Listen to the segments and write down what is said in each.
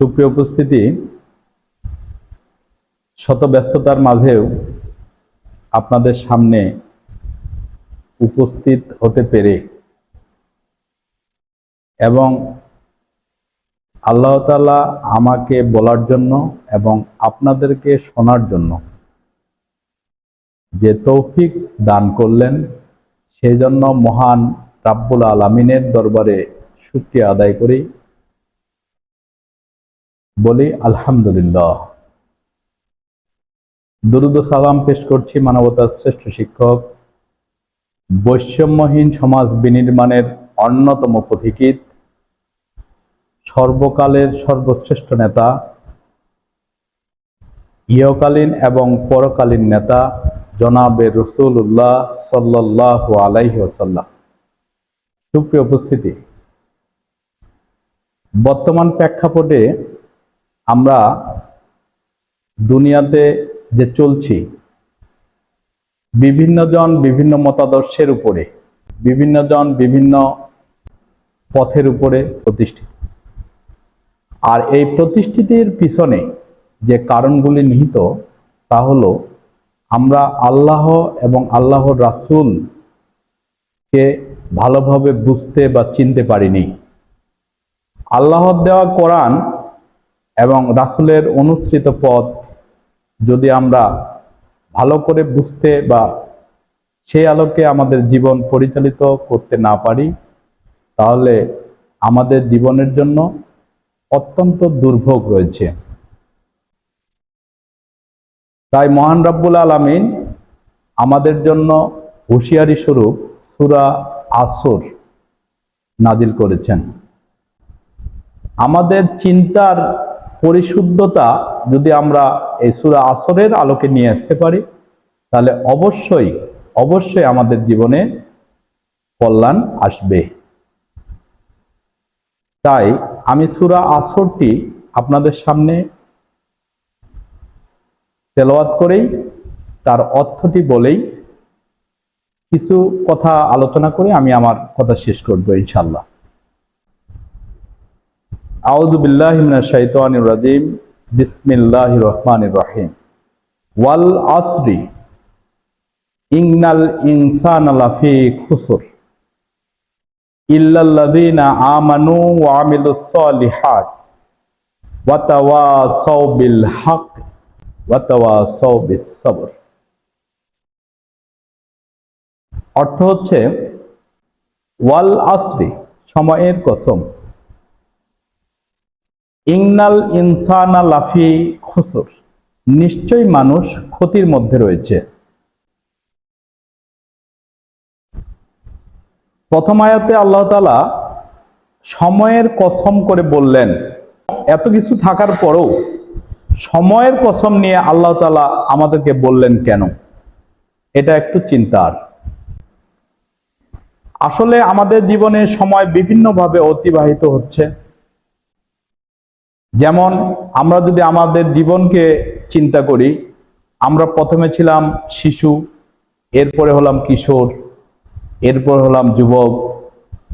সুপ্রিয় উপস্থিতি, শত ব্যস্ততার মাঝেও আপনাদের সামনে উপস্থিত হতে পেরে এবং আল্লাহ তাআলা আমাকে বলার জন্য এবং আপনাদেরকে শোনার জন্য যে তৌফিক দান করলেন সেই জন্য মহান রাব্বুল আলমিনের দরবারে শুক্রিয়া আদায় করি। বলি, আলহামদুলিল্লাহ। দুরুদ সালাম পেশ করছি মানবতার শ্রেষ্ঠ শিক্ষক, বৈষম্যহীন সমাজ বিনির্মাণের অন্যতম পথিকৃত সর্বকালের সর্বশ্রেষ্ঠ নেতা, ইহকালীন এবং পরকালীন নেতা জনাবে রসুল্লাহ সাল্লাহ আলাইহি ওসাল্লাম সুপ্রিয় উপস্থিতি, বর্তমান প্রেক্ষাপটে আমরা দুনিয়াতে যে চলছি, বিভিন্ন জন বিভিন্ন মতাদর্শের উপরে, বিভিন্ন জন বিভিন্ন পথের উপরে প্রতিষ্ঠিত। আর এই প্রতিষ্ঠিতির পিছনে যে কারণগুলি নিহিত, তা হলো আমরা আল্লাহ এবং আল্লাহর রাসূলকে ভালোভাবে বুঝতে বা চিনতে পারিনি। আল্লাহর দেওয়া কোরআন এবং রাসূলের অনুসৃত পথ যদি আমরা ভালো করে বুঝতে বা সেই আলোকে আমাদের জীবন পরিচালিত করতে না পারি, তাহলে আমাদের জীবনের জন্য অত্যন্ত দুর্ভোগ রয়েছে। তাই মহান রব্বুল আলমিন আমাদের জন্য হুঁশিয়ারি স্বরূপ সুরা আসর নাজিল করেছেন। আমাদের চিন্তার পরিশুদ্ধতা যদি আমরা এই সুরা আসরের আলোকে নিয়ে আসতে পারি, তাহলে অবশ্যই অবশ্যই আমাদের জীবনে কল্যাণ আসবে। তাই আমি সুরা আসরটি আপনাদের সামনে তেলাওয়াত করেই তার অর্থটি বলেই কিছু কথা আলোচনা করে আমি আমার কথা শেষ করব ইনশাল্লাহ আউযু বিল্লাহি মিনাশ শাইতানির রাজিম। বিসমিল্লাহির রহমানির রহিম। ওয়াল আসরি। ইন্নাল ইনসানা লাফি খুসর। ইল্লাল্লাযীনা আমানু ওয়া আমিলুস সালিহাত। ওয়া তাওয়াসাউ বিল হক ওয়া তাওয়াসাউ বিস সবর অর্থ হচ্ছে, ওয়াল আসরি, সময়ের কসম। ইংনাল ইনসানা লাফি খসুর। নিশ্চয়ই মানুষ ক্ষতির মধ্যে রয়েছে। প্রথম আয়াতে আল্লাহ তালা সময়ের কসম করে বললেন, এত কিছু থাকার পরও সময়ের কসম নিয়ে আল্লাহ তালা আমাদেরকে বললেন কেন? এটা একটু চিন্তার। আসলে আমাদের জীবনে সময় বিভিন্নভাবে অতিবাহিত হচ্ছে। যেমন আমরা যদি আমাদের জীবনকে চিন্তা করি, আমরা প্রথমে ছিলাম শিশু, এরপরে হলাম কিশোর, এরপর হলাম যুবক,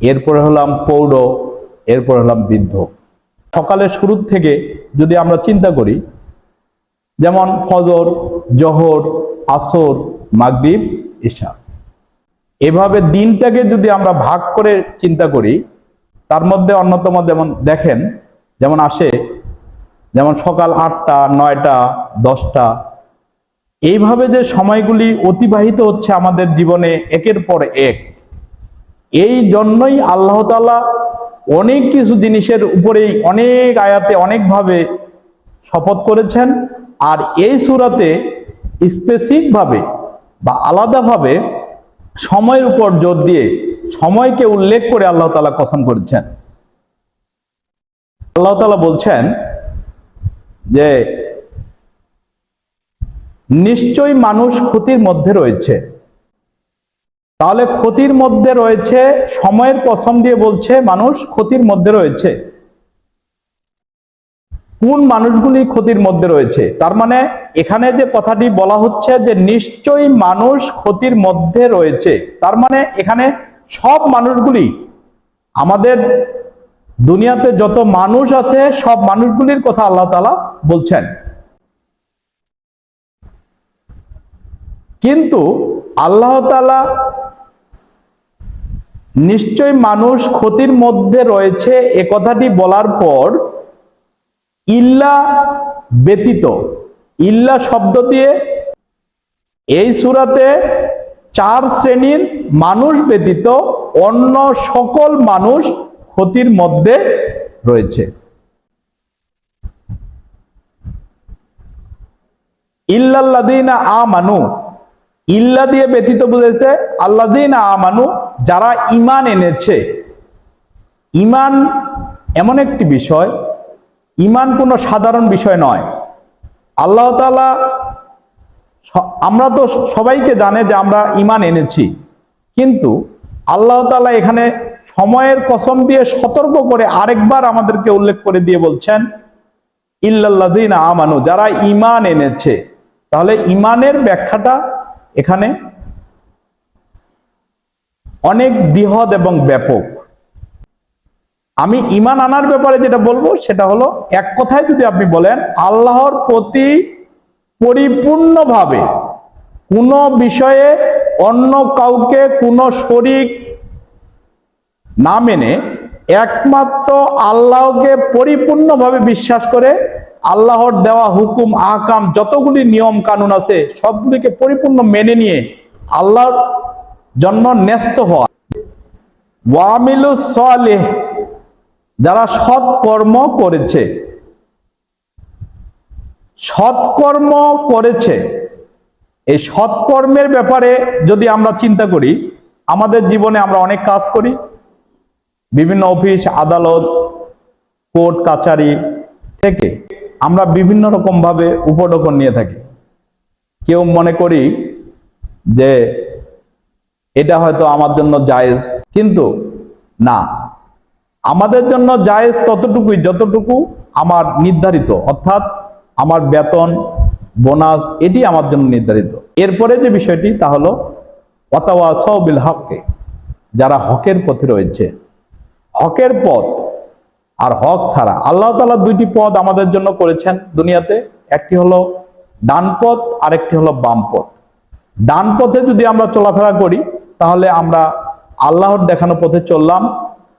এরপরে হলাম পৌর, এরপর হলাম বৃদ্ধ। সকালের শুরুর থেকে যদি আমরা চিন্তা করি, যেমন ফজর, জহর, আসর, মাগরিব ঈশা এভাবে দিনটাকে যদি আমরা ভাগ করে চিন্তা করি, তার মধ্যে অন্যতম যেমন দেখেন যেমন আসে, যেমন সকাল আটটা, নয়টা, দশটা। এইভাবে যে সময়গুলি অতিবাহিত হচ্ছে আমাদের জীবনে একের পর এক, এই জন্যই আল্লাহ তালা অনেক কিছু জিনিসের উপরেই অনেক আয়াতে অনেকভাবে শপথ করেছেন। আর এই সুরাতে স্পেসিফিকভাবে বা আলাদাভাবে সময়ের উপর জোর দিয়ে সময়কে উল্লেখ করে আল্লাহ তালা কসম করেছেন। আল্লাহ তালা বলছেন যে, নিশ্চয়ই মানুষ ক্ষতির মধ্যে রয়েছে। তাহলে ক্ষতির মধ্যে রয়েছে, সময়ের কসম দিয়ে বলছে মানুষ ক্ষতির মধ্যে রয়েছে। কোন মানুষগুলি ক্ষতির মধ্যে রয়েছে? তার মানে এখানে যে কথাটি বলা হচ্ছে যে, নিশ্চয়ই মানুষ ক্ষতির মধ্যে রয়েছে। তার মানে এখানে সব মানুষগুলি আমাদের দুনিয়াতে যত মানুষ আছে, সব মানুষগুলির কথা আল্লাহ তালা বলছেন। কিন্তু আল্লাহ তালা নিশ্চয় মানুষ ক্ষতির মধ্যে রয়েছে এ কথাটি বলার পর ইল্লা ব্যতীত, ইল্লা শব্দ দিয়ে এই সুরাতে চার শ্রেণির মানুষ ব্যতীত অন্য সকল মানুষ ক্ষতির মধ্যে রয়েছে। ইল্লাল্লাদিনা আমানু, ইল্লা দিয়ে ব্যতীত বুঝেছে আল্লাদিনা আমানু, যারা ইমান এনেছে। ইমান এমন একটি বিষয় ইমান কোনো সাধারণ বিষয় নয়। আল্লাহ তাআলা স- আমরা তো সবাইকে জানে যে আমরা ইমান এনেছি। কিন্তু আল্লাহ তাআলা এখানে সময়ের কসম দিয়ে সতর্ক করে আরেকবার আমাদেরকে উল্লেখ করে দিয়ে বলছেন, ইল্লাল্লাযীনা আমানু যারা ইমান এনেছে, তাহলে ইমানের ব্যাখ্যাটা এখানে অনেক বৃহৎ এবং ব্যাপক। আমি ইমান আনার ব্যাপারে যেটা বলব, সেটা হলো এক কথায় যদি আপনি বলেন, আল্লাহর প্রতি পরিপূর্ণভাবে কোনো বিষয়ে অন্য কাউকে কোনো শরিক না মেনে একমাত্র আল্লাহকে পরিপূর্ণভাবে বিশ্বাস করে আল্লাহর দেওয়া হুকুম আহকাম যতগুলি নিয়ম, কানুন আছে, সবগুলিকে পরিপূর্ণ মেনে নিয়ে আল্লাহর জন্য ন্যস্ত হওয়া। ওয়ামিলু সালেহ, যারা সৎ কর্ম করেছে। সৎকর্ম করেছে। এই সৎকর্মের ব্যাপারে যদি আমরা চিন্তা করি, আমাদের জীবনে আমরা অনেক কাজ করি। বিভিন্ন অফিস, আদালত, কোর্ট, কাচারি থেকে আমরা বিভিন্ন রকম ভাবে উপঢকন নিয়ে থাকি। কেউ মনে করি যে এটা হয়তো আমার জন্য জায়েজ, কিন্তু না। আমাদের জন্য জায়েজ ততটুকুই যতটুকু আমার নির্ধারিত, অর্থাৎ আমার বেতন, বোনাস, এটি আমার জন্য নির্ধারিত। এরপরে যে বিষয়টি, তা হলো অতাওয়া হককে, যারা হকের পথে রয়েছে। হকের পথ আর হক ছাড়া। আল্লাহ তালা দুইটি পথ আমাদের জন্য করেছেন দুনিয়াতে। একটি হলো ডান পথ, আরেকটি হলো বাম পথ। ডান পথে যদি আমরা চলাফেরা করি, তাহলে আমরা আল্লাহর দেখানো পথে চললাম।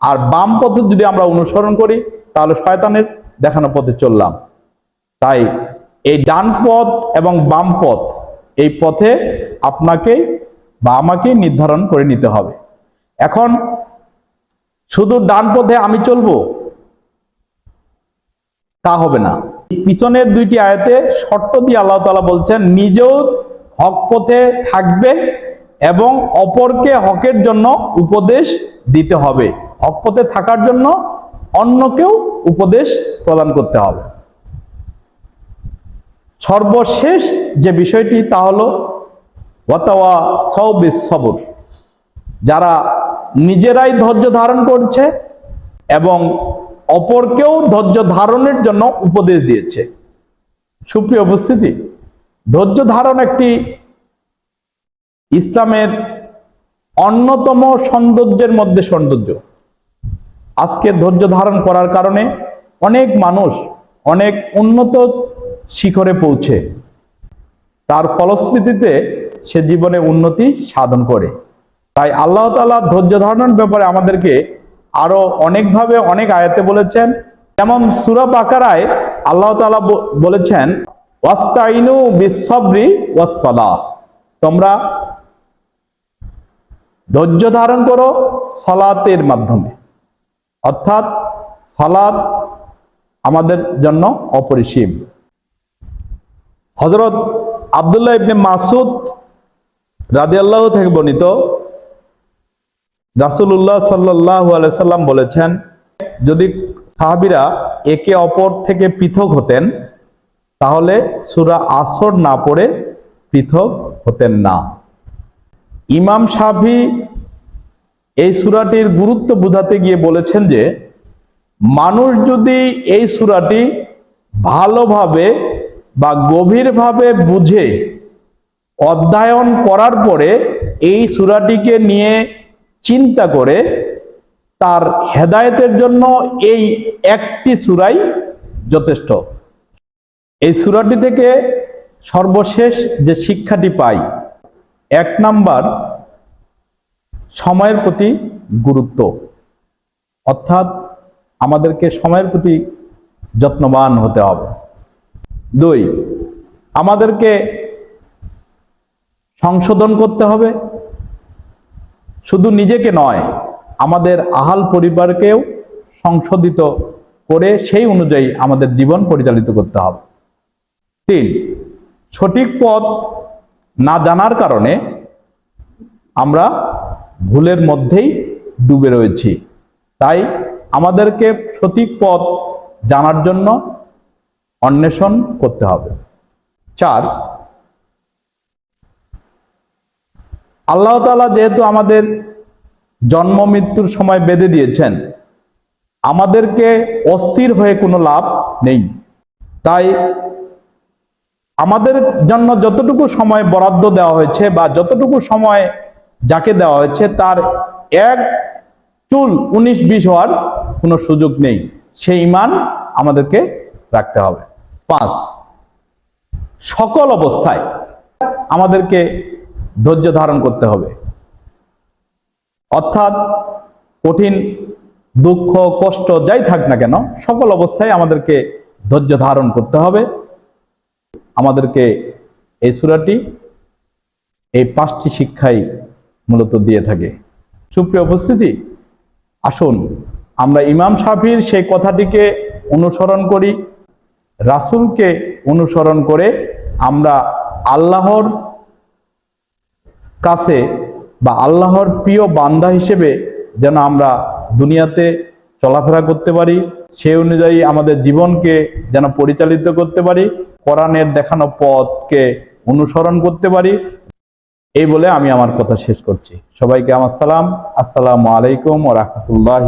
আর বাম পথে যদি আমরা অনুসরণ করি, তাহলে শয়তানের দেখানো পথে চললাম। তাই এই ডান পথ এবং বাম পথ, এই পথে আপনাকে বা আমাকে নির্ধারণ করে নিতে হবে। এখন শুধু ডান পথে আমি চলবো, তা হবে না। পিছনের দুইটি আয়াতে শর্ত দিয়ে আল্লাহ তাআলা বলছেন, নিজেও হক পথে থাকবে এবং অপরকে হকের জন্য উপদেশ দিতে হবে। হক পথে থাকার জন্য অন্যকেও উপদেশ প্রদান করতে হবে। সর্বশেষ যে বিষয়টি তা হলো, ওয়াতাওয়া সৌবিস সবর। যারা নিজেরাই ধৈর্য ধারণ করছে এবং অপরকেও ধৈর্য ধারণের জন্য উপদেশ দিয়েছে। সুপ্রিয় উপস্থিতি, ধৈর্য ধারণ একটি ইসলামের অন্যতম সৌন্দর্যের মধ্যে সৌন্দর্য। আজকে ধৈর্য ধারণ করার কারণে অনেক মানুষ অনেক উন্নত শিখরে পৌঁছে। তার ফলশ্রুতিতে সে জীবনে উন্নতি সাধন করে। তাই আল্লাহ তাআলা ধৈর্য ধারণের ব্যাপারে আমাদেরকে আরও অনেকভাবে অনেক আয়াতে বলেছেন। যেমন সূরা বাকারায় আল্লাহ তাআলা ব- বলেছেন ওয়াস্তাইনু বিসবরি ওয়াসসালাহ। তোমরা ধৈর্য ধারণ করো সালাতের মাধ্যমে। অর্থাৎ সালাত আমাদের জন্য অপরিসীম। হজরত আব্দুল্লাহ ইবনে মাসুদ রাদিয়াল্লাহ থেকে বর্ণিত রাসূলুল্লাহ সাল্লাল্লাহু আলাইহি সাল্লাম বলেছেন, যদি সাহাবীরা একে অপর থেকে পৃথক হতেন, তাহলে সুরা আসর না পড়ে পৃথক হতেন না। ইমাম সাফি এই সুরাটির গুরুত্ব বোঝাতে গিয়ে বলেছেন যে, মানুষ যদি এই সুরাটি ভালোভাবে বা গভীরভাবে বুঝে অধ্যয়ন করার পরে এই সূরাটিকে নিয়ে চিন্তা করে তার হেদায়েতের জন্য এই একটি সুরাই যথেষ্ট। এই সুরাটি থেকে সর্বশেষ যে শিক্ষাটি পাই, এক নাম্বার সময়ের প্রতি গুরুত্ব। অর্থাৎ আমাদেরকে সময়ের প্রতি যত্নবান হতে হবে। দুই, আমাদেরকে সংশোধন করতে হবে। শুধু নিজেকে নয়, আমাদের আহাল পরিবারকেও সংশোধিত করে সেই অনুযায়ী আমাদের জীবন পরিচালিত করতে হবে। তিন, সঠিক পথ না জানার কারণে আমরা ভুলের মধ্যেই ডুবে রয়েছি। তাই আমাদেরকে সঠিক পথ জানার জন্য অন্বেষণ করতে হবে। চার আল্লাহ তাআলা যেহেতু আমাদের জন্ম, মৃত্যুর সময় বেঁধে দিয়েছেন, আমাদেরকে অস্থির হয়ে কোনো লাভ নেই। তাই আমাদের জন্য যতটুকু সময় বরাদ্দ দেওয়া হয়েছে বা যতটুকু সময় যাকে দেওয়া হয়েছে, তার এক চুল উনিশ বিশ হওয়ার কোনো সুযোগ নেই। সেই ইমান আমাদেরকে রাখতে হবে। পাঁচ, সকল অবস্থায় আমাদেরকে ধৈর্য ধারণ করতে হবে। অর্থাৎ কঠিন, দুঃখ, কষ্ট যাই থাক না কেন, সকল অবস্থায় আমাদেরকে ধৈর্য ধারণ করতে হবে। আমাদেরকে এই সুরাটি, এই পাঁচটি শিক্ষাই মূলত দিয়ে থাকে। সুপ্রিয় উপস্থিতি, আসুন আমরা ইমাম শাফির সেই কথাটিকে অনুসরণ করি, রাসূলকে অনুসরণ করে আমরা আল্লাহর কাছে বা আল্লাহর প্রিয় বান্দা হিসেবে যেন আমরা দুনিয়াতে চলাফেরা করতে পারি, সে অনুযায়ী আমাদের জীবনকে যেন পরিচালিত করতে পারি, কোরআনের দেখানো পথকে অনুসরণ করতে পারি। এই বলে আমি আমার কথা শেষ করছি। সবাইকে আমার সালাম। আসসালামু আলাইকুম ও রহমতুল্লাহ